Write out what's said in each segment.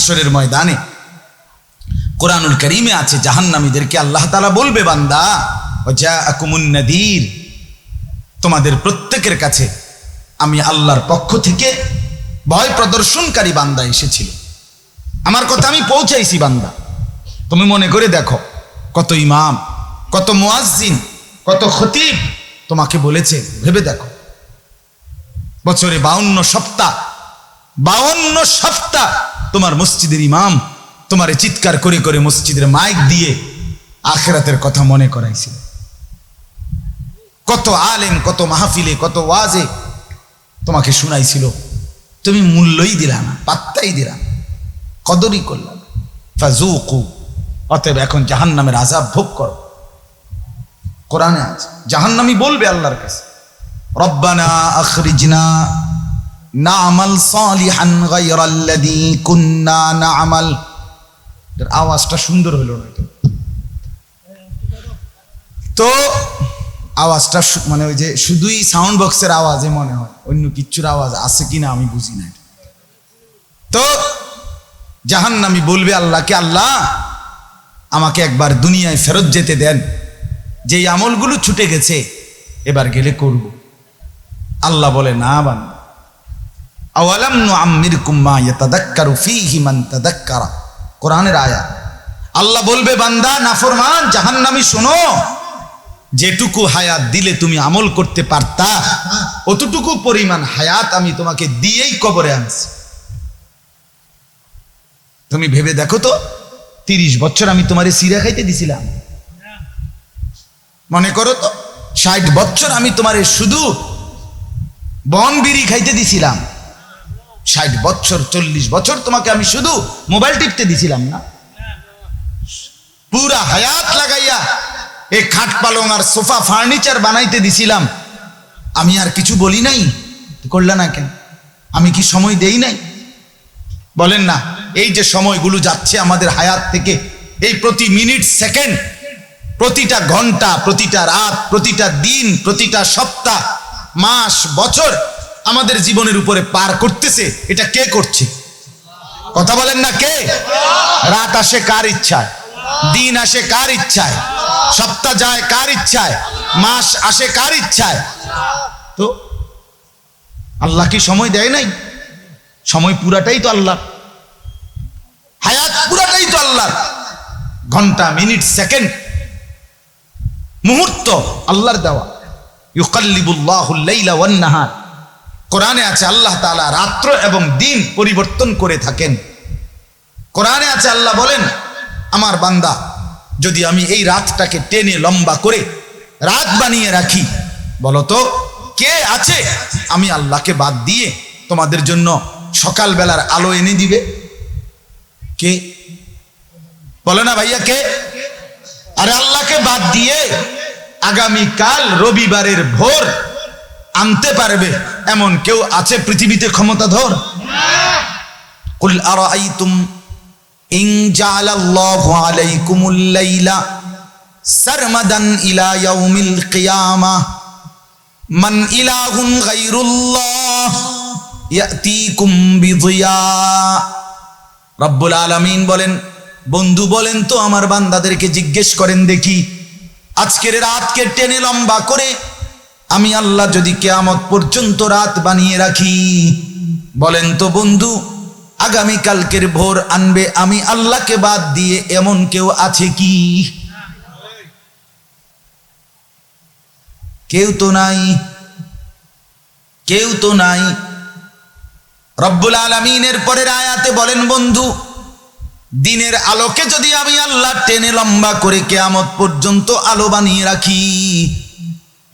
হাসরের ময়দানে। কোরআনুল করিমে আছে, জাহান্নামীদেরকে আল্লাহ তালা বলবে, বান্দা যা নাদির। তোমাদের প্রত্যেকের কাছে আমি আল্লাহর পক্ষ থেকে ভয় প্রদর্শনকারী বান্দা এসেছিল। আমার কথা আমি পৌঁছাইছি, বান্দা। তুমি মনে করে দেখো, কত ইমাম, কত মুয়াজ্জিন, কত খতিব তোমাকে বলেছে, ভেবে দেখো। বছরে বাউন্ন সপ্তাহ বাউন্ন সপ্তাহ তোমার মসজিদের ইমাম তোমারে চিৎকার করে করে মসজিদের মাইক দিয়ে আখেরাতের কথা মনে করাইছিল। কত আলেম, কত মাহফিলে, কত ওয়াজে তোমাকে শুনাইছিল। তুমি মূল্যই দিলা না, পাত্তাই দিলা না, কদরই করলাম ফাজুকু অতএব এখন জাহান্নামের আজাব ভোগ করো। কোরআনে আছে, জাহান্নামি বলবে আল্লাহর কাছে, রব্বানা আখরিজনা নামাল সালিহান গায়রাল্লাযী কুন্না নামাল। এর আওয়াজটা সুন্দর হলো না তো। আওয়াজটা মানে ওই যে শুধুই সাউন্ড বক্সের আওয়াজে মনে হয়। অন্য কিচ্ছুর আওয়াজ আছে কিনা আমি বুঝি না। তো জাহান্নামি বলবে আল্লাহকে, আল্লাহ, আমাকে একবার দুনিয়ায় ফেরত যেতে দেন। যেই আমলগুলো ছুটে গেছে, এবার গেলে করব। আল্লাহ বলে, না বান আওয়ালাম আম্মির কুম্মা ইয়াতাদাক্কারু ফীহি মান তাদাক্কারা। কোরআনের আয়াত আল্লাহ বলবে, বান্দা, নাফরমান, জাহান্নামী শোনো। যেটুকু হায়াত দিলে তুমি আমল করতে পারতা, অতটুকু পরিমাণ হায়াত আমি তোমাকে দিয়েই কবরে আনছি। তুমি ভেবে দেখো তো, তিরিশ বছর আমি তোমারে সিরা খাইতে দিছিলাম। মনে করো তো, ষাট বছর আমি তোমারে শুধু বন বিড়ি খাইতে দিছিলাম। ষাট বছর, চল্লিশ বছর তোমাকে আমি শুধু মোবাইল টিপতে দিছিলাম না। পুরা হায়াত লাগাইয়া এই খাট পালং আর সোফা ফার্নিচার বানাইতে দিছিলাম। আমি আর কিছু বলি নাই? করলা না কেন? আমি কি সময় দেই নাই? বলেন না, এই যে সময়গুলো যাচ্ছে আমাদের হায়াত থেকে, এই প্রতি মিনিট, সেকেন্ড, প্রতিটা ঘণ্টা, প্রতিটা রাত, প্রতিটা দিন, প্রতিটা সপ্তাহ, মাস, বছর আমাদের জীবনের উপরে পার করতেছে, এটা কে করছে? কথা বলেন না কে? রাত আসে কার ইচ্ছায়? দিন আসে কার ইচ্ছায়? সপ্তাহ যায় কার ইচ্ছায়? মাস আসে কার ইচ্ছায়? তো আল্লাহ কি সময় দেয় নাই? সময় পুরাটাই তো আল্লাহ। হায়াত পুরাটাই তো আল্লাহ। ঘণ্টা, মিনিট, সেকেন্ড। মুহূর্ত আল্লাহর দেওয়া। ইউকাল্লিবুল্লাহুল লাইলা ওয়ান নাহার। কোরআনে আছে আল্লাহ তালা রাত্র এবং দিন পরিবর্তন করে থাকেন। কোরআনে আছে আল্লাহ বলেন, আমার বান্দা, যদি আমি এই রাতটাকে টেনে লম্বা করে রাত বানিয়ে রাখি, বলো তো, কে আছে? আমি আল্লাহকে বাদ দিয়ে তোমাদের জন্য সকালবেলার আলো এনে দিবে। কে? বলে না ভাইয়া, কে? আরে আল্লাহকে বাদ দিয়ে আগামীকাল রবিবারের ভোর আনতে পারবে। এমন কেউ আছে পৃথিবীতে ক্ষমতাধর? কুল আরাইতুম ইন জাআলাল্লাহু আলাইকুমুল লাইলা সারমাদান ইলা ইয়াউমিল কিয়ামাহ মান ইলাহুন গায়রুল্লাহ ইয়াতিকুম বিদিয়া। রব্বুল আলামিন বলেন, বন্ধু বলেন তো আমার বান্দাদেরকে জিজ্ঞেস করেন দেখি। আজকের রাতকে টেনে লম্বা করে আমি আল্লাহ যদি কেয়ামত পর্যন্ত রাত বানিয়ে রাখি, বলেন তো বন্ধু আগামী কালকের ভোর আনবে, আমি আল্লাহকে বাদ দিয়ে এমন কেউ আছে কি? কেউ তো নাই, কেউ তো নাই। রব্বুল আলমিনের পরের আয়াতে বলেন বন্ধু, দিনের আলোকে যদি আমি আল্লাহ টেনে লম্বা করে কেয়ামত পর্যন্ত আলো বানিয়ে রাখি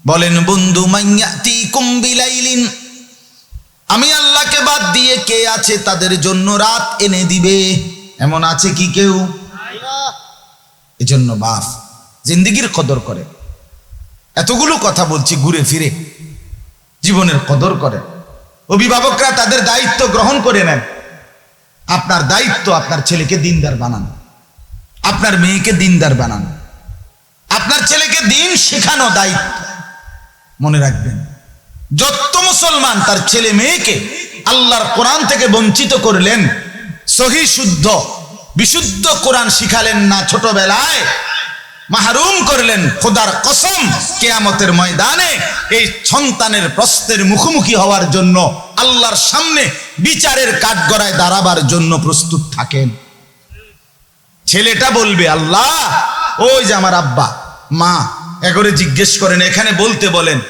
বলেন, বন্ধু মাইয়াতি কুম্বিলাইলিন আমি আল্লাহকে বাদ দিয়ে কে আছে তাদের জন্য রাত এনে দিবে? এমন আছে কি কেউ? এজন্য বাপ, জিন্দিগির কদর করে। এতগুলো কথা বলছি ঘুরে ফিরে। জীবনের কদর করে। অভিভাবকরা তাদের দায়িত্ব গ্রহণ করে নেন। আপনার দায়িত্ব আপনার ছেলেকে দিনদার বানান। আপনার মেয়েকে দিনদার বানান। আপনার ছেলেকে দিন শেখানো দায়িত্ব। মনে রাখবেন, যত মুসলমান তার ছেলে মেয়েকে আল্লাহর কোরআন থেকে বঞ্চিত করলেন, সহি, শুদ্ধ, বিশুদ্ধ কোরআন শিখালেন না ছোটবেলায়, মাহরুম করলেন খোদার কসম কেয়ামতের ময়দানে, এই সন্তানের প্রশ্নের মুখোমুখি হওয়ার জন্য আল্লাহর সামনে বিচারের কাঠগড়ায় দাঁড়াবার জন্য প্রস্তুত থাকেন। ছেলেটা বলবে, আল্লাহ, ওই যে আমার আব্বা, মা এগরে জিজ্ঞেস করেন, এখানে বলতে বলেন,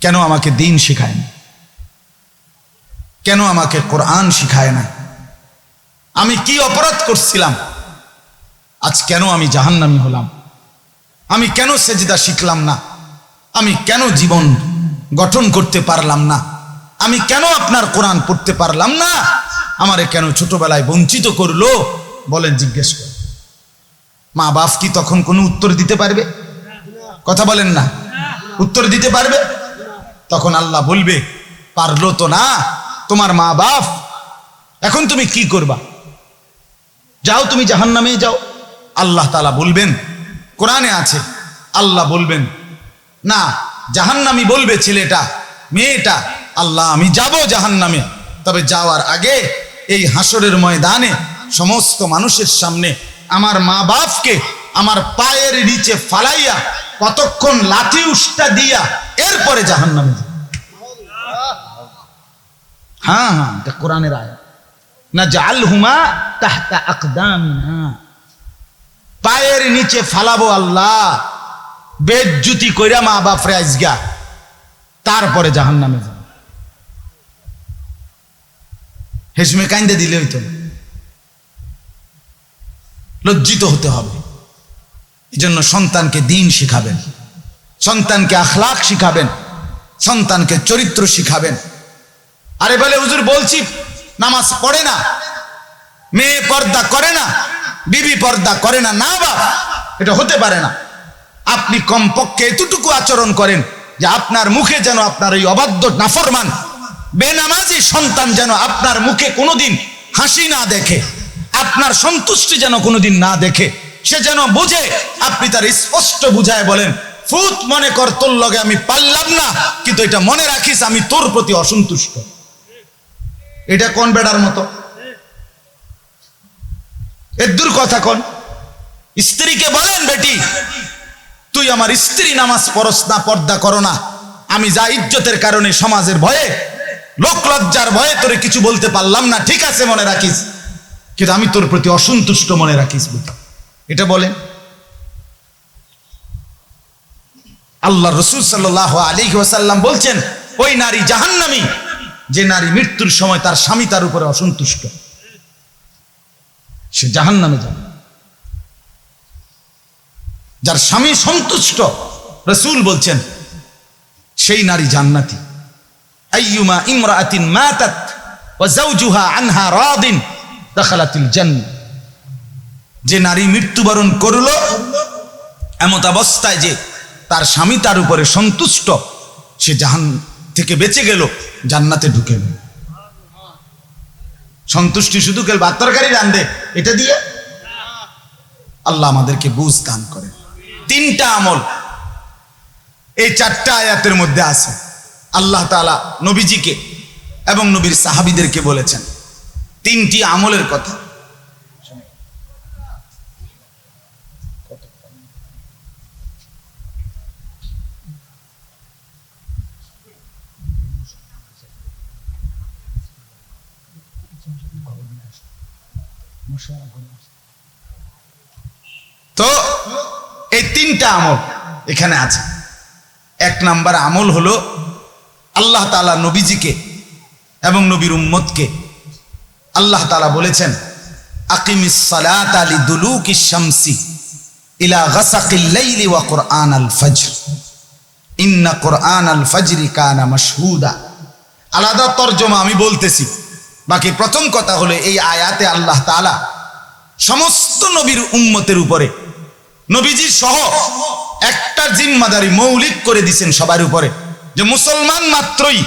কেন আমাকে দিন শিখায় না? কেন আমাকে কোরআন শিখায় না? আমি কি অপরাধ করছিলাম? আজ কেন আমি জাহান্নামি হলাম? আমি কেন সেজদা শিখলাম না? আমি কেন জীবন গঠন করতে পারলাম না? আমি কেন আপনার কোরআন পড়তে পারলাম না? আমারে কেন ছোটবেলায় বঞ্চিত করল? বলেন, জিজ্ঞেস করে মা বাপ কি তখন কোনো উত্তর দিতে পারবে? কথা বলেন না। উত্তর দিতে পারবে? তখন আল্লাহ বলবে, পারল তো না, তোমার মা বাপ, এখন তুমি কি করবা? যাও তুমি জাহান্নামে যাও। আল্লাহ তালা বলবেন, কোরআনে আছে, আল্লাহ বলবেন, না, জাহান্নামি বলবে ছেলেটা, মেয়েটা, আল্লাহ, আমি যাব জাহান্নামে। তবে যাওয়ার আগে এই হাসরের ময়দানে সমস্ত মানুষের সামনে আমার মা বাপকে আমার পায়ের নিচে ফালাইয়া, কতক্ষণ লাঠি উষ্টা দিয়া, এরপরে জাহান্নামে যাব। হ্যাঁ হ্যাঁ কোরআনের আয়া না জাল হুমা তাহতা আকদামিনা। পায়ের নিচে ফালাবো আল্লাহ বেজ্জুতি কইরা মা বাপরে আজগা, তারপরে জাহান নামে যাব। হেসমে কাইন্দে দিলে হইতো লজ্জিত হতে হবে। জন্য সন্তানকে দিন শিখাবেন, সন্তানকে আখলাক শিখাবেন, সন্তানকে চরিত্র শিখাবেন। আরে বলে, হুজুর, বলছি, নামাজ পড়ে না, মেয়ে পর্দা করে না, বিবি পর্দা করে না না বা এটা হতে পারে না। আপনি কমপক্ষে এতটুকু আচরণ করেন যে আপনার মুখে যেন আপনার এই অবাধ্য নাফরমান, বেনামাজি সন্তান যেন আপনার মুখে কোনোদিন হাসি না দেখে, আপনার সন্তুষ্টি যেন কোনোদিন না দেখে সে যেন বুঝে। আপনি তার স্পষ্ট বুঝায় বলেন, ফুত মনে কর তোর লগে আমি পারলাম না, কিন্তু এটা মনে রাখিস আমি তোর প্রতি অসন্তুষ্ট। এটা কোন বেড়ার মতো? এদ্দুর কথা কোন? স্ত্রীকে বলেন, বেটি, তুই আমার স্ত্রী নামাজ পরস না, পর্দা করো না। আমি যা ইজ্জতের কারণে সমাজের ভয়ে, লোক লজ্জার ভয়ে তোরে কিছু বলতে পারলাম না, ঠিক আছে মনে রাখিস। কিন্তু আমি তোর প্রতি অসন্তুষ্ট মনে রাখিস বেটি এটা বলেন। আল্লাহ রসুল সাল্লাহ আলী ওয়াসাল্লাম বলছেন, ওই নারী জাহান্নামী, যে নারী মৃত্যুর সময় তার স্বামী তার উপরে অসন্তুষ্ট, সে জাহান নামে যাবে। যার স্বামী সন্তুষ্ট, রসুল বলছেন, সেই নারী জান্নাতি। আইয়ুমা ইমরাআতিন মাতাত ওয়া যাওজুহা আনহা রাদিন দাখালাতিল জান্নাহ। যে নারী মৃত্যুবরণ করল, এমত অবস্থায় যে তার স্বামী তার উপরে সন্তুষ্ট, সে জাহান থেকে বেঁচে গেল, জান্নাতে ঢুকে গেল। সন্তুষ্টি শুধু কেউ ভাত রান্ধে এটা দিয়ে আল্লাহ আমাদেরকে বুঝ দান করে। তিনটা আমল এই চারটা আয়াতের মধ্যে আছে। আল্লাহ তালা নবীজিকে এবং নবীর সাহাবিদেরকে বলেছেন। তিনটি আমলের কথা। তো এই তিনটা আমল এখানে আছে। এক নাম্বার আমল হলো আল্লাহ তালা নবীজিকে এবং নবীর উম্মতকে। আল্লাহ তালা বলেছেন, আকিমিস সালাত আলি দুলুকি শামসি ইলা গাসাকিল লাইলি ওয়া আল আল আলাদা তর্জমা আমি বলতেছি। বাকি প্রথম কথা হলো এই আয়াতে আল্লাহ তাআলা সমস্ত নবীর উম্মতের উপরে। নবীজির সহ একটা জিম্মাদারি মৌলিক করে দিছেন সবার উপরে। যে মুসলমান মাত্রই,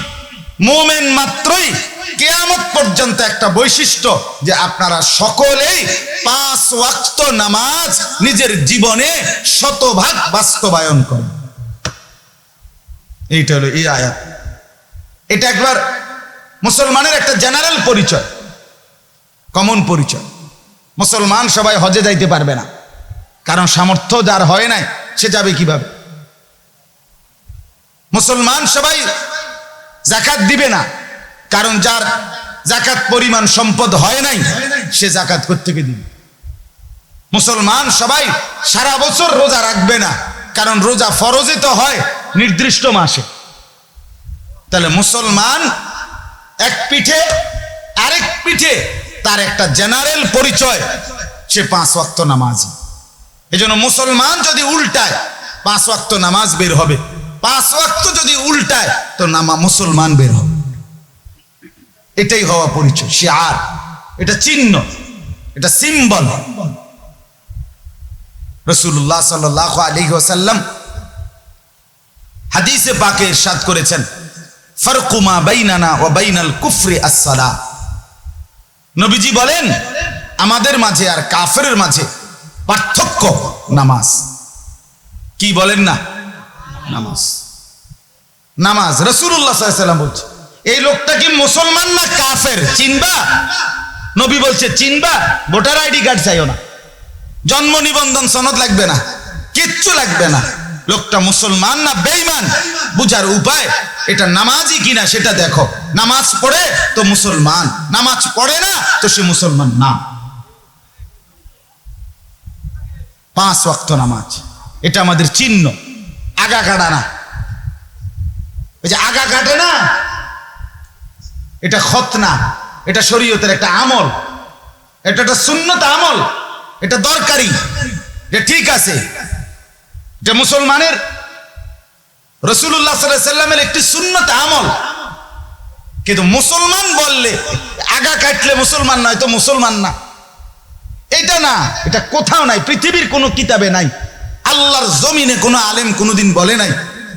মোমেন মাত্রই কেয়ামত পর্যন্ত একটা বৈশিষ্ট্য যে আপনারা সকলেই পাঁচ ওয়াক্ত নামাজ নিজের জীবনে শতভাগ বাস্তবায়ন করেন। এইটা হলো এই আয়াত। এটা একবার মুসলমানের একটা জেনারেল পরিচয়, কমন পরিচয়। মুসলমান সবাই হজে যাইতে পারবে না। কারণ সামর্থ্য যার হয় নাই, সে যাবে কীভাবে? মুসলমান সবাই জাকাত দিবে না, কারণ যার জাকাত পরিমাণ সম্পদ হয় নাই, সে জাকাত থেকে দিবে? মুসলমান সবাই সারা বছর রোজা রাখবে না, কারণ রোজা ফরজে তো হয় নির্দিষ্ট মাসে। তাহলে মুসলমান এক পিঠে আরেক পিঠে তার একটা জেনারেল পরিচয়, সে পাঁচ ওয়াক্ত নামাজি। এজন্য মুসলমান যদি উল্টায়, পাঁচ ওয়াক্ত নামাজ বের হবে। পাঁচ ওয়াক্ত যদি উল্টায়, তো নামা মুসলমান বের হবে। এটাই হওয়া পরিচয় সে আর এটা চিহ্ন, এটা সিম্বল। রসুল্লাহ সাল্লাহ আলী ওসাল্লাম হাদিসে পাকে ইরশাদ করেছেন ফারকুমা বাইনানা ও বাইনাল কুফরি আসসালা নবীজি বলেন, আমাদের মাঝে আর কাফের মাঝে পার্থক্য নামাজ। কি বলেন না? নামাজ। নামাজ। রসুল্লাহ বলছে, এই লোকটা কি মুসলমান না কাফের? চিনবা? নবী বলছে, চিনবা? ভোটার আইডি কার্ড চাইও না। জন্ম নিবন্ধন সনদ লাগবে না। কিচ্ছু লাগবে না। লোকটা মুসলমান না বেইমান বুঝার উপায়, এটা নামাজই কিনা সেটা দেখো। নামাজ পড়ে তো মুসলমান, নামাজ পড়ে না তো সে মুসলমান না। পাঁচ ওয়াক্ত নামাজ, এটা আমাদের চিহ্ন। আগা কাটা না। ওই যে আগা কাটে না, এটা খত না, এটা শরীয়তের একটা আমল। এটা একটা শূন্যতা আমল, এটা দরকারি। যে ঠিক আছে। যে মুসলমানের রসুল্লাহ সাল্লামের একটি শূন্যত আমল। কিন্তু মুসলমান বললে, আগা কাটলে মুসলমান নয় তো মুসলমান না। এটা না, এটা কোথাও নাই, পৃথিবীর কোনো কিতাবে নাই। আল্লাহর জমিনে কোনো আলেম কোনোদিন বলে নাই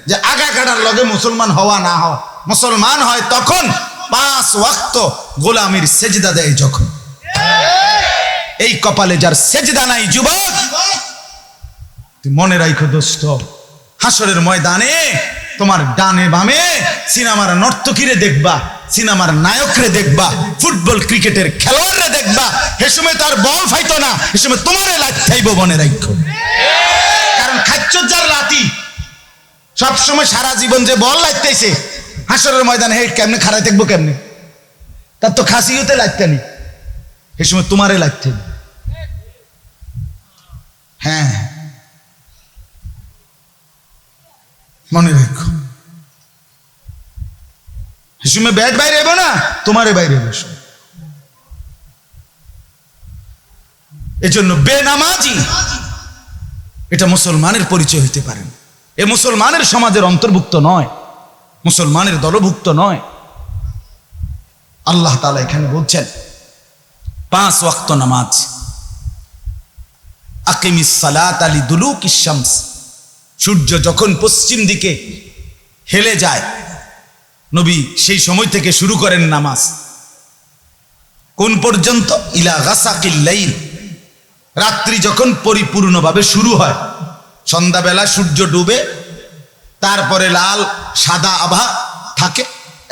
যে আগা কাটার লগে মুসলমান হওয়া না হওয়া। মুসলমান হয় তখন পাঁচ ওয়াক্ত গোলামির সেজদা দেয় যখন। এই কপালে যার সেজদা নাই, যুবক মনে রাখো দোস্ত, হাসরের ময়দানে তোমার ডানে বামে সিনেমার নর্তকীরে দেখবা, সিনেমার নায়করে দেখবা, ফুটবল ক্রিকেটের খেলোয়াড়রে দেখবা, এ সময় তার বল ফাইতো না, এ সময় তোমারে লাগাইব মনে রাখো কারণ খাচ্ছ যার রাতি সব সময় সারা জীবন যে বল লাগতেছে হাসরের ময়দানে হে কেমনে খারাই দেখব কেমনে? তার তো খাসি হতে নি এ সময় তোমারে লাগতে হ্যাঁ মনে রেখো। হিসুমে ব্যাট বাইরে এবো না, তোমারে বাইরে বসো। এজন্য বেনামাজি, এটা মুসলমানের পরিচয় হইতে পারেন এ মুসলমানের সমাজের অন্তর্ভুক্ত নয়, মুসলমানের দলভুক্ত নয়। আল্লাহ তালা এখানে বলছেন, পাঁচ ওয়াক্ত নামাজ। আকিমিস সালাত আলী দুলুক ইসামস সূর্য যখন পশ্চিম দিকে হেলে যায়, নবী সেই সময় থেকে শুরু করেন নামাজ। কোন পর্যন্ত? ইলা গাসাকিল্লাইল রাত্রি যখন পরিপূর্ণভাবে শুরু হয়, সন্ধ্যাবেলা সূর্য ডুবে, তারপরে লাল, সাদা আভা থাকে,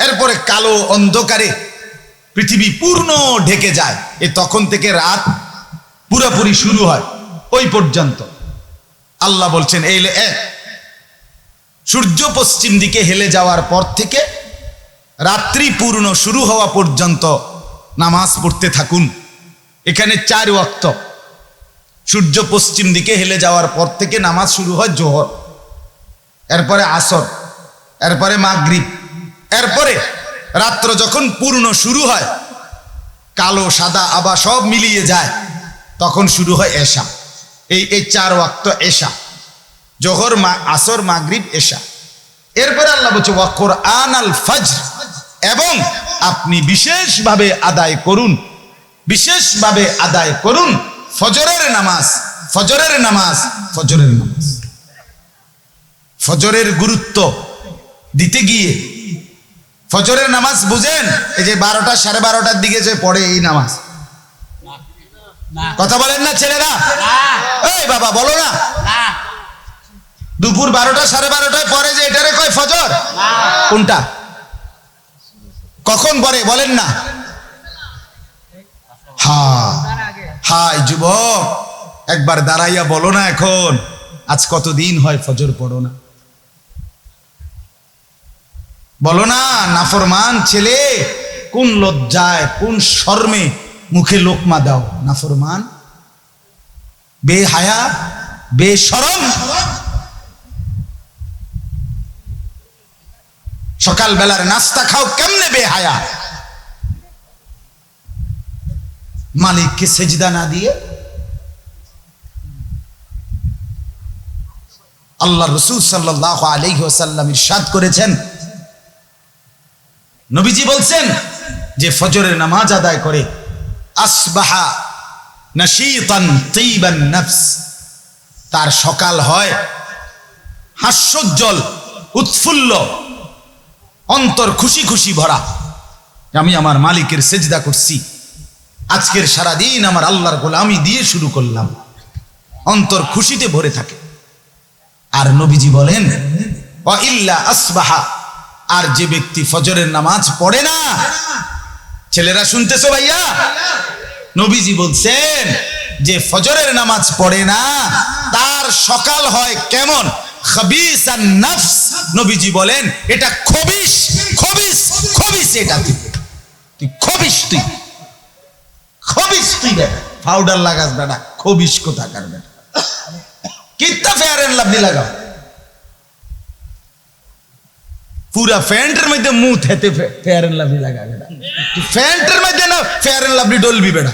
এরপরে কালো অন্ধকারে পৃথিবী পূর্ণ ঢেকে যায়। এ তখন থেকে রাত পুরোপুরি শুরু হয়, ওই পর্যন্ত। আল্লাহ বলছেন, এই এক সূর্য পশ্চিম দিকে হেলে যাওয়ার পর থেকে রাত্রি পূর্ণ শুরু হওয়া পর্যন্ত নামাজ পড়তে থাকুন। এখানে চার ওয়াক্ত। সূর্য পশ্চিম দিকে হেলে যাওয়ার পর থেকে নামাজ শুরু হয় জোহর, এরপরে আসর, এরপরে মাগরিব, এরপরে রাত্র যখন পূর্ণ শুরু হয়, কালো, সাদা আবা সব মিলিয়ে যায়, তখন শুরু হয় এশা। এই এই চার ওয়াক্ত এশা। জোহর মা, আসর, মাগরিব, এশা। এরপরে আল্লাহ বলছে ওয়াকর আন আল ফজর। এবং আপনি বিশেষভাবে আদায় করুন। বিশেষভাবে আদায় করুন ফজরের নামাজ ফজরের নামাজ ফজরের নামাজ। ফজরের গুরুত্ব দিতে গিয়ে ফজরের নামাজ বুঝেন, এই যে বারোটা, সাড়ে বারোটার দিকে যে পড়ে এই নামাজ। কথা বলেন না ছেলেরা। এই বাবা বলো না। দুপুর বারোটা সাড়ে বারোটায় পরে যে এটারে কয় ফজর? কোনটা? কখন পরে বলেন না। হা হাই যুবক একবার দাঁড়াইয়া বলো না এখন। আজ কতদিন হয় ফজর পড়ো না? বলো না নাফরমান ছেলে কোন লজ্জায় কোন শর্মে মুখে লোকমা দাও নাফরমান বেহায়া বেশরম সকাল বেলার নাস্তা খাও কেমনে বেহায়া মালিককে সেজদা না দিয়ে আল্লাহ রসুল সাল্লাহ আলাইহি ওয়াসাল্লাম ইরশাদ করেছেন। নবীজি বলছেন যে ফজরের নামাজ আদায় করে আসবাহা নাশীতান তৈবান নফস। তার সকাল হয় হাস্যোজ্জ্বল, উৎফুল্ল, অন্তর খুশি খুশি ভরা। আমি আমার মালিকের সেজদা করছি। আজকের সারা দিন আমার আল্লাহর গোলামি দিয়ে শুরু করলাম। অন্তর খুশিতে ভরে থাকে। আর নবীজি বলেন, "ওয়া ইল্লা আসবাহা। আর যে ব্যক্তি ফজরের নামাজ পড়ে না ছেলেরা শুনতেছো ভাইয়া? নবীজি বলছেন যে ফজরের নামাজ পড়ে না, তার সকাল হয় কেমন? নফস, নবীজি বলেন, এটা খবিস খবিস খবিস এটা তুই। তুই খবিস তুই। খবিস তুই পাউডার লাগাস বেটা, খবিস কোথাকার বেটা। কিত্তা ফেয়ার এন্ড লাভলি লাগাও। পুরা ফ্যান্টের মধ্যে মুখ হেতে ফেয়ার এন্ড লাভলি লাগা বেটা ফ্যান্টের মধ্যে না ফেয়ার এন্ড লাভলি ডলবি বেটা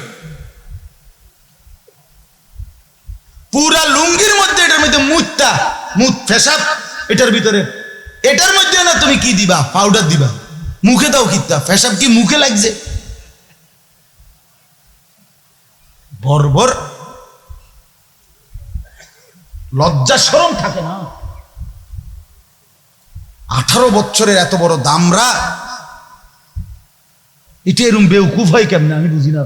পুরা লুঙ্গির মধ্যে এটার মধ্যে মুতটা মুত ফেসাব এটার ভিতরে এটার মধ্যে না তুমি কি দিবা পাউডার দিবা মুখে দাও কিত্তা ফেসাব কি মুখে লাগছে বর্বর লজ্জা সরম থাকে না আঠারো বছরের এত বড় দামরা, এটা এরম বেউকুফ হয় কেমনে? আমি বুঝি না।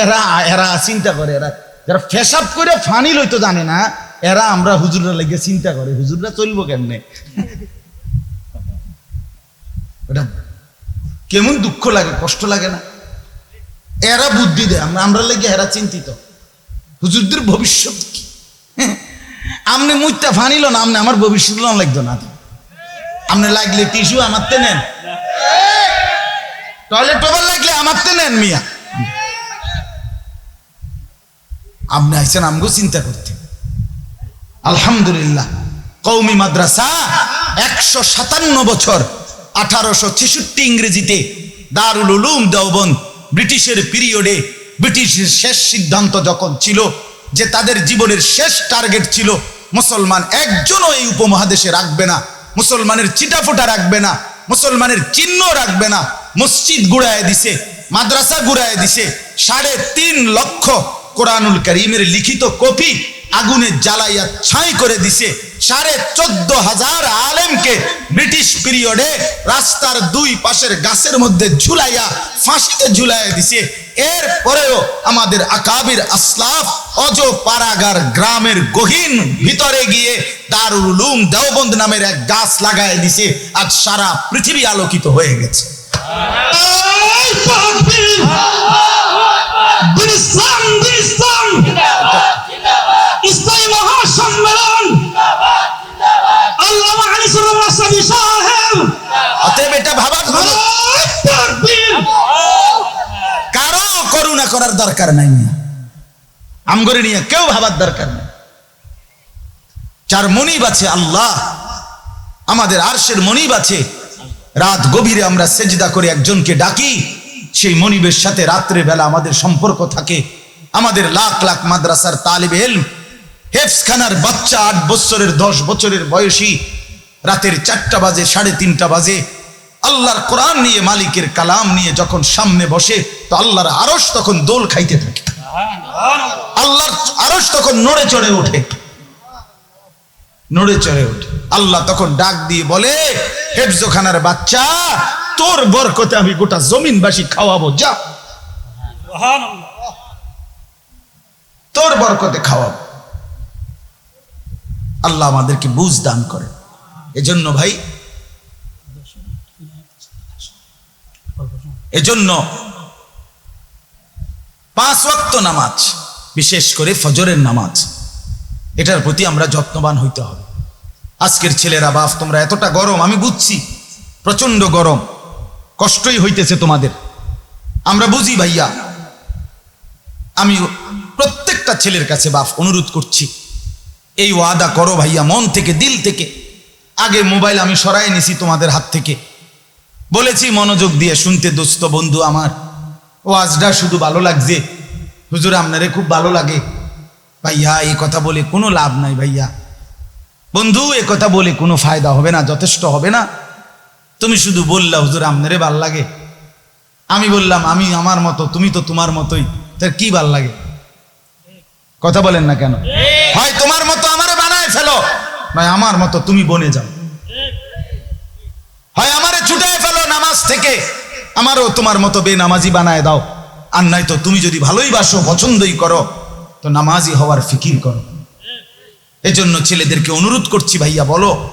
এরা এরা চিন্তা করে, এরা যারা ফেসাব করে ফানি লইতো জানে না, এরা আমরা হুজুররা লেগে চিন্তা করে, হুজুররা চলবো কেমনে? এটা কেমন দুঃখ লাগে, কষ্ট লাগে না? এরা বুদ্ধি দেয়, আমরা আমরা লেগে এরা চিন্তিত। হুজুরদের ভবিষ্যৎ কি? আমনে মুইটা ফানিল না আমনে আমার ভবিষ্যৎ লাগতো না। আমনে লাগলে টিস্যু আমারতে নেন। টয়লেট পেপার লাগলে আমারতে নেন মিয়া। আপনি আইসেন আমগো চিন্তা করতে। আলহামদুলিল্লাহ কৌমি মাদ্রাসা একশো সাতান্ন বছর, আঠারোশো ছেষট্টি ইংরেজিতে দারুল উলুম দেওবন্দ ব্রিটিশের পিরিয়ডে ব্রিটিশের শেষ সিদ্ধান্ত যখন ছিল যে তাদের জীবনের শেষ টার্গেট ছিল, মুসলমান একজনও এই উপমহাদেশে রাখবে না মুসলমানের চিটাফোটা রাখবে না, মুসলমানের চিহ্ন রাখবে না, মসজিদ গুড়ায় দিছে, মাদ্রাসা গুড়ায় দিছে, সাড়ে তিন লক্ষ কোরআনুল করিমের লিখিত কপি আগুনে জ্বালাইয়া ছাই করে দিছে। সাড়ে চোদ্দ হাজার আলেমকে ব্রিটিশ পিরিয়ডে রাস্তার দুই পাশের গাছের মধ্যে ঝুলাইয়া ফাঁসিতে ঝুলাইয়া দিছে। এর পরেও আমাদের আকাবির আসলাফ অজ পারাগার গ্রামের গহীন ভিতরে গিয়ে দারুল দেওবন্দ নামের এক গাছ লাগায় দিছে আজ সারা পৃথিবী আলোকিত হয়ে গেছে। অতএব এটা ভাবার তাকবীর! কারও করুণা করার দরকার নাই। আমগরে নিয়ে কেউ ভাবার দরকার নেই যার মনিব আছে আল্লাহ আমাদের আরশের মনিব আছে রাত গভীরে আমরা সেজদা করে একজনকে ডাকি সেই মনিবের সাথে রাত্রে বেলা আমাদের সম্পর্ক থাকে আমাদের লাখ লাখ মাদ্রাসার তালিবে এলম হেফসখানার বাচ্চা আট বছরের দশ বছরের বয়সী রাতের চারটা বাজে সাড়ে তিনটা বাজে আল্লাহর কোরআন নিয়ে, মালিকের কালাম নিয়ে যখন সামনে বসে, তো আল্লাহর আরস তখন দোল খাইতে থাকে। আল্লাহর আরস তখন নড়ে চড়ে ওঠে। নড়ে চড়ে ওঠে। আল্লাহ তখন ডাক দিয়ে বলে, হেফজোখানার বাচ্চা, তোর বরকতে আমি গোটা জমিনবাসী খাওয়াবো, যা। তোর বরকতে খাওয়াবো। আল্লাহ আমাদেরকে বুঝ দান করে এজন্য ভাই এজন্য পাঁচ ওয়াক্ত নামাজ, বিশেষ করে ফজরের নামাজ, এটার প্রতি আমরা যত্নবান হইতে হবে। আজকের ছেলেরা, বাপ, তোমরা এতটা গরম, আমি বুঝছি প্রচণ্ড গরম, কষ্টই হইতেছে তোমাদের। আমরা বুঝি ভাইয়া, আমি প্রত্যেকটা ছেলের কাছে বাপ, অনুরোধ করছি, এই ওয়াদা করো ভাইয়া, মন থেকে, দিল থেকে। আগে মোবাইল আমি সরাই নিছি তোমাদের হাত থেকে। বলেছি মনোযোগ দিয়ে শুনতে দোস্ত বন্ধু আমার। ওয়াজটা শুধু ভালো লাগছে। হুজুর আপনারে খুব ভালো লাগে। ভাইয়া এই কথা বলে কোনো লাভ নাই ভাইয়া। বন্ধু এ কথা বলে কোনো ফায়দা হবে না যথেষ্ট হবে না। তুমি শুধু বললা হুজুর আপনারে ভালো লাগে। আমি বললাম আমি আমার মতো তুমি তো তোমার মতোই। তার কি ভালো লাগে? কথা বলেন না কেন? হয় তোমার মতো আমারে বানায় ফেলো। নয় আমার মতো তুমি বনে যাও হয় আমারে ছুটায় ফেলো নামাজ থেকে আমারও তোমার মতো বেনামাজি বানায় দাও। আর নাই তো তুমি যদি ভালোই বাসো, পছন্দই করো, তো নামাজি হওয়ার ফিকির করো। এজন্য ছেলেদেরকে অনুরোধ করছি ভাইয়া, বলো,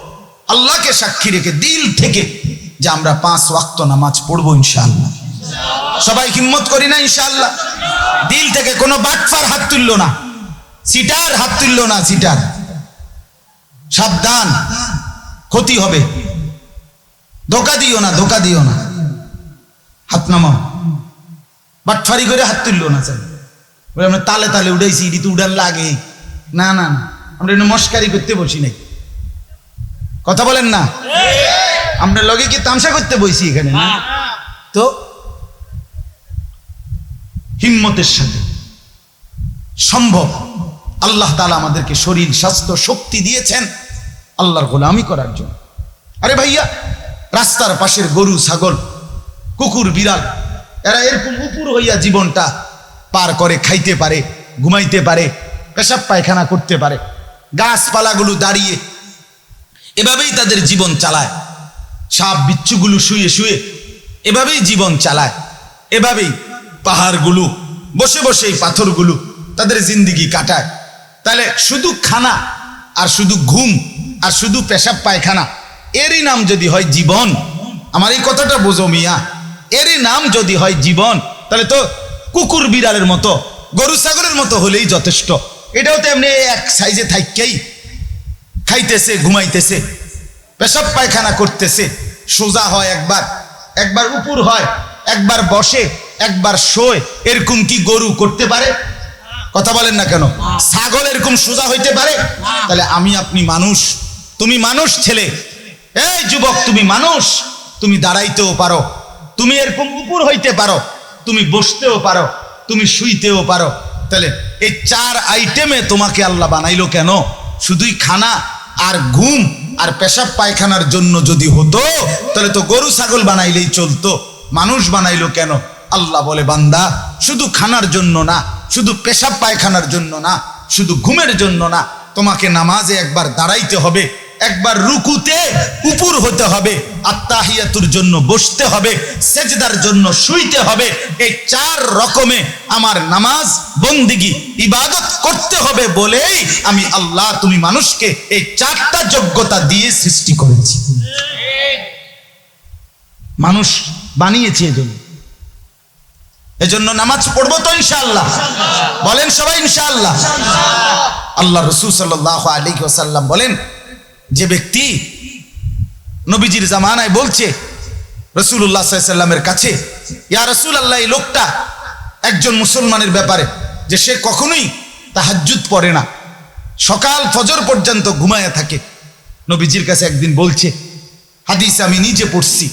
আল্লাহকে সাক্ষী রেখে দিল থেকে যে আমরা পাঁচ ওয়াক্ত নামাজ পড়ব ইনশাআল্লাহ। সবাই হিম্মত করি না ইনশাআল্লাহ? দিল থেকে কোনো বাটফার হাত তুললো না। সিটার হাত তুললো না, সিটার। সাবধান, ক্ষতি হবে। ধোকা দিও না, ধোকা দিও না। হাত নামাও। বাটফারি করে হাত তুললো না বলে, আমরা তালে তালে উঠাইছি ইডি তো উড়ান লাগে। না না না, আমরা এনে মস্কারি করতে বসি নাই। কথা বলেন না? আমরা লগে কি তামসা করতে বসি এখানে, না? তো, হিম্মতের সাথে। সম্ভব। আল্লাহ তালা আমাদেরকে শরীর, স্বাস্থ্য, শক্তি দিয়েছেন আল্লাহর গোলামি করার জন্য। আরে ভাইয়া রাস্তার পাশের গরু, ছাগল, কুকুর, বিড়াল, এরা এরকম উপর হইয়া জীবনটা পার করে, খাইতে পারে, ঘুমাইতে পারে, পেশাব পায়খানা করতে পারে, গাছপালাগুলো দাঁড়িয়ে। এভাবেই তাদের জীবন চালায়। সাপ বিচ্ছুগুলো শুয়ে শুয়ে এভাবেই জীবন চালায়। এভাবেই পাহাড়গুলো, বসে বসে এই পাথরগুলো তাদের জিন্দিগি কাটায়। তাহলে শুধু খানা আর শুধু ঘুম আর শুধু পেশাব পায়খানা এরই নাম যদি হয় জীবন। আমার এই কথাটা বোঝো মিয়া। এরই নাম যদি হয় জীবন তাহলে তো কুকুর বিড়ালের মতো গরু ছাগলের মতো হলেই যথেষ্ট। এটাও তো এমনি এক সাইজে থাইকেই। খাইতেছে ঘুমাইতেছে পেশাব পায়খানা করতেছে সোজা হয় একবার একবার উপর হয় একবার বসে একবার শোয় এরকম কি গরু করতে পারে? কথা বলেন না কেন? ছাগল এরকম সোজা হইতে পারে? তাহলে আমি আপনি মানুষ তুমি মানুষ ছেলে এই যুবক, তুমি মানুষ, তুমি দাঁড়াইতেও পারো, তুমি এরকম উপর হইতে পারো, তুমি বসতেও পারো, তুমি শুইতেও পারো। তাহলে এই চার আইটেমে তোমাকে আল্লাহ বানাইলো কেন? শুধুই খানা আর ঘুম আর পেশাব পায়খানার জন্য যদি হতো, তাহলে তো গরু, ছাগল বানাইলেই চলতো। মানুষ বানাইলো কেন? আল্লাহ বলে, বান্দা, শুধু খানার জন্য না, শুধু পেশাব পায়খানার জন্য না, শুধু ঘুমের জন্য না, তোমাকে নামাজে একবার দাঁড়াইতে হবে। একবার রুকুতে উপর হতে হবে, আত্মাহিয়াতুর জন্য বসতে হবে, সেজদার জন্য শুইতে হবে। এই চার রকমে আমার নামাজ, বন্দিগি, ইবাদত করতে হবে বলেই আমি আল্লাহ তুমি মানুষকে এই চারটা যোগ্যতা দিয়ে সৃষ্টি করেছি। মানুষ বানিয়েছি এজন্য এজন্য নামাজ পড়ব তো ইনশাআল্লাহ। বলেন সবাই ইনশাআল্লাহ। আল্লাহ রসুল সাল্লাহ আলী ওসাল্লাম বলেন যে ব্যক্তি নবীজির জামানায় বলছে রসুল্লাহ সাল্লামের কাছে, ইয়া রসুল আল্লাহ এই লোকটা একজন মুসলমানের ব্যাপারে, যে সে কখনোই তাহাজ্জুদ পড়ে না, সকাল ফজর পর্যন্ত ঘুমায়া থাকে। নবীজির কাছে একদিন বলছে, হাদিস আমি নিজে পড়ছি।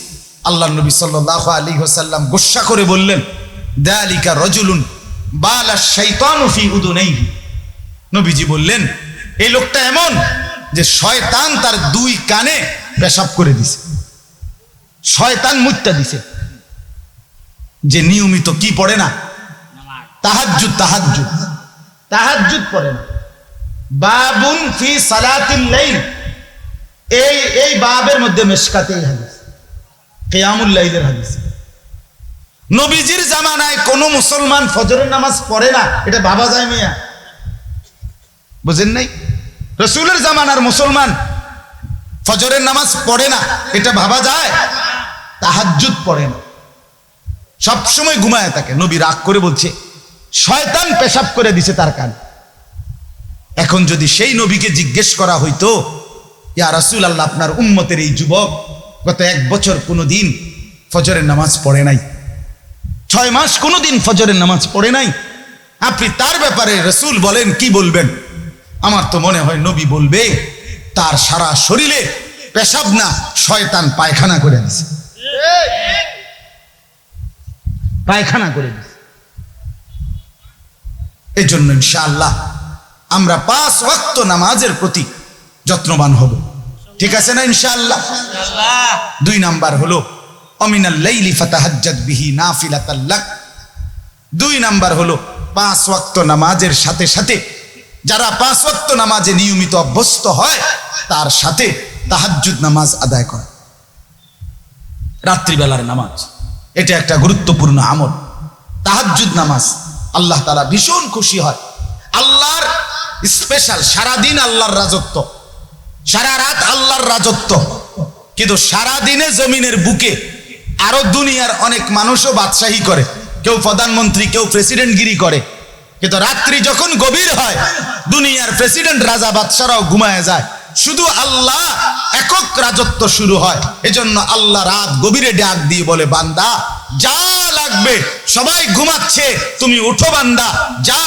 আল্লাহ নবী সাল্লাহ আলী হোসাল্লাম গোসা করে বললেন দেয়ালিকা রজুলুন বালা শৈতান ফি উদুনেই নবীজি বললেন, এই লোকটা এমন যে শয়তান তার দুই কানে পেশাব করে দিছে। শয়তান মুত্যা দিছে। যে নিয়মিত কি পড়ে না? তাহাজ্জুদ তাহাজ্জুদ। তাহাজ্জুদ পড়ে না। বাবুন ফি সালাতিল লাইল। এই এই বাবের মধ্যে মেশকাতে হাদিস। কিয়ামুল লাইলের হাদিস। নবীজির জামানায় কোন মুসলমান ফজরের নামাজ পড়ে না। এটা বাবা যায় মিয়া। বুঝেন নাই? রসুলের জামানার মুসলমান। ফজরের নামাজ পড়ে না, এটা ভাবা যায়? তাহাজ্জুদ পড়ে না। সবসময় ঘুমায় থাকে, নবী রাগ করে বলছে, শয়তান পেশাব করে দিছে তার কান। এখন যদি সেই নবীকে জিজ্ঞেস করা হইতো, ইয়া রাসূল আল্লাহ আপনার উম্মতের এই যুবক গত এক বছর কোনো দিন ফজরের নামাজ পড়ে নাই? ছয় মাস কোনোদিন ফজরের নামাজ পড়ে নাই? আপনি তার ব্যাপারে রসুল বলেন, কি বলবেন? আমার তো মনে হয় নবী বলবে, তার সারা শরীরে পেশাব না, শয়তান পায়খানা করে দিছে। পায়খানা করে দিছে। এই জন্য ইনশাআল্লাহ আমরা পাঁচ ওয়াক্ত নামাজের প্রতি যত্নবান হব। ঠিক আছে না ইনশাআল্লাহ? দুই নাম্বার হলো, অমিনাল লাইলি ফাতাহাজ্জাদ বিহি নাফিলাতাল লাক। দুই নাম্বার হলো, পাঁচ ওয়াক্ত নামাজের সাথে সাথে যারা পাঁচ ওয়াক্ত নামাজে নিয়মিত অভ্যস্ত হয়, তার সাথে তাহাজ্জুদ নামাজ আদায় করা। রাত্রিবেলার নামাজ, এটা একটা গুরুত্বপূর্ণ আমল। তাহাজ্জুদ নামাজ, আল্লাহ তালা ভীষণ খুশি হয়। আল্লাহর স্পেশাল সারাদিন আল্লাহর রাজত্ব। সারা রাত আল্লাহর রাজত্ব। কিন্তু সারা দিনে জমিনের বুকে আরও দুনিয়ার অনেক মানুষও বাদশাহী করে। কেউ প্রধানমন্ত্রী, কেউ প্রেসিডেন্টগিরি করে। কিন্তু রাত্রি যখন গভীর হয়, দুনিয়ার প্রেসিডেন্ট রাজা বাদশারাও ঘুমায় যায়। শুধু আল্লাহ একক রাজত্ব শুরু হয়। এজন্য আল্লাহ রাত গভীরে ডাক দিয়ে বলে, বান্দা, যা লাগবে, সবাই ঘুমাচ্ছে, তুমি উঠো বান্দা, যা